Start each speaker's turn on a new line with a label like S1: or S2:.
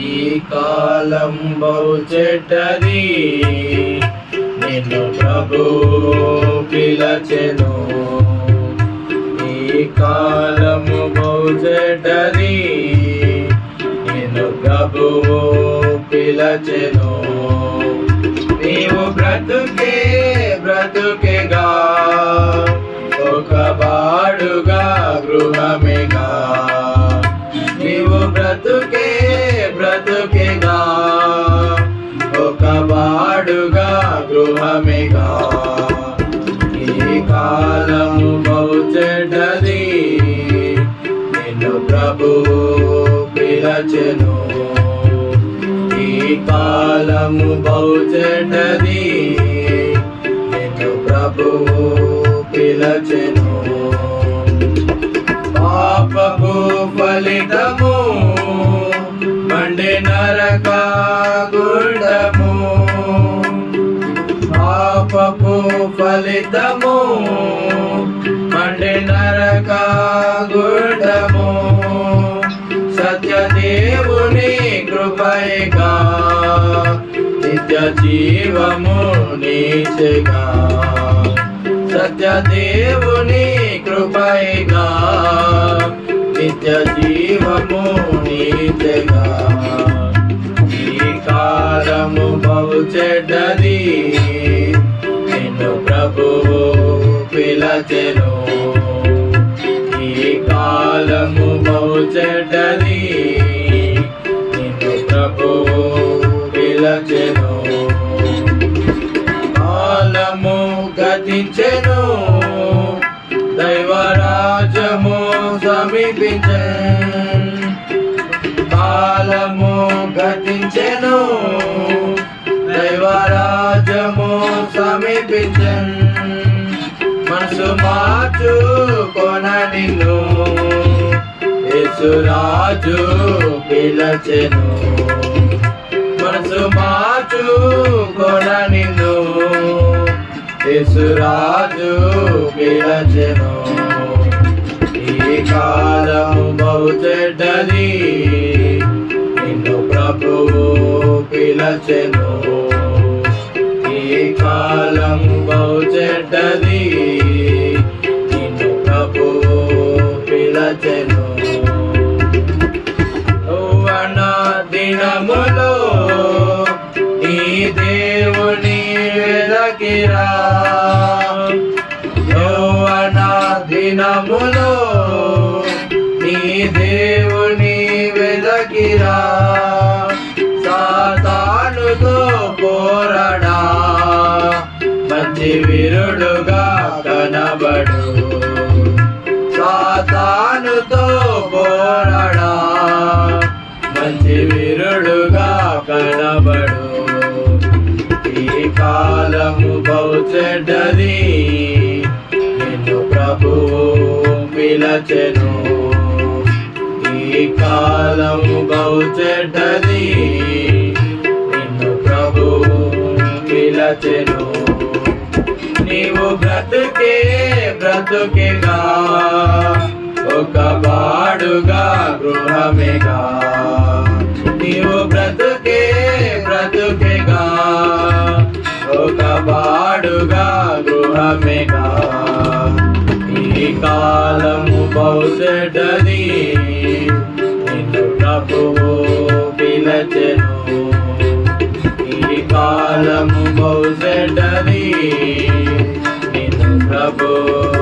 S1: ఈ కాలం బహు చెడ్డది. నిన్ను ప్రభు పిలచెను. ఈ కాలము బహు చెడ్డది. నిన్ను ప్రభు పిలచెను. నీవు బ్రతుకే బ్రతుకేగా. కాలము బహు చెడ్డది నిన్ను ప్రభు పిలచెను. ఈ కాలము బహు చెడ్డది నిన్ను ప్రభు పిలచెను. పాపపు ఫలితము మండే నరక గుండము. పాపపు ఫలితము తండ్రి నరక గుండము సత్యదేవుని కృపయగా నిత్య జీవము నీచెగా. సత్యదేవుని కృపయగా నిత్య జీవము నీచగా. కాలము బహు చెడ్డది. నిన్ను ప్రభువు పిలచెను. ఈ కాలము బహు చెడ్డది నిన్ను ప్రభు పిలచెను. కాలము గతించెను దైవరాజము సమీపించే కాలము గతించెను దైవరాజము సమీపించను. మనసు మార్చు నిన్ను యేసురాజు పిలచెను. మనసు మార్చు కొన నిన్ను యేసురాజు పిలచెను. ఈ కాలం బహు చెడ్డది. నిన్ను ప్రభువు పిలచెను. ఈ కాలం బహు చెడ్డది. పిలచెను యౌవన దినములో నీ దేవుని వెదకిరా యౌవన దినములో నీ దేవుని వెదకిరా సాతానుతో పోరడా మంచి విరుడుగా కనబడు. సాతానుతో పోరాడా. మంచి వీరుడుగా కనబడు. ఈ కాలము బహు చెడ్డది. నిన్ను ప్రభువు పిలచెను. ఈ కాలము బహు చెడ్డది. నిన్ను ప్రభువు పిలచెను. నీవు బ్రతుకే బ్రతుకేగా. గృహమేగా నీవు బ్రతుకే బ్రతుకేగా. ఒక బాడుగా గృహమేగా. ఈ కాలము బహుశడది నిన్ను ప్రభువు పిలచెను. ఈ కాలము బహుశడది నిన్ను ప్రభు